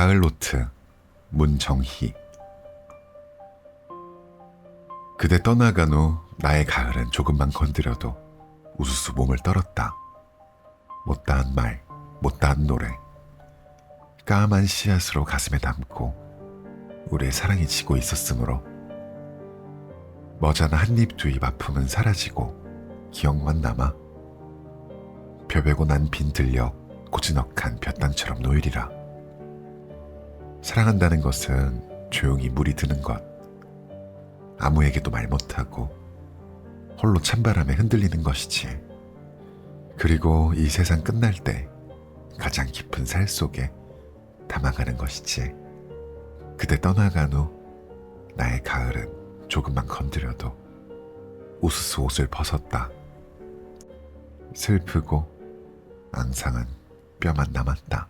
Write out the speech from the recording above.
가을 노트 문정희. 그대 떠나간 후 나의 가을은 조금만 건드려도 우수수 몸을 떨었다. 못다한 말, 못다한 노래. 까만 씨앗으로 가슴에 담고 우리의 사랑이 지고 있었으므로 머지않아 한입 두 입 아픔은 사라지고 기억만 남아 벼베고 난 빈 들녘 고즈넉한 볕땅처럼 놓이리라 사랑한다는 것은 조용히 물이 드는 것 아무에게도 말 못하고 홀로 찬바람에 흔들리는 것이지. 그리고 이 세상 끝날 때 가장 깊은 살 속에 담아가는 것이지. 그대 떠나간 후 나의 가을은 조금만 건드려도 우수수 옷을 벗었다. 슬프고 앙상한 뼈만 남았다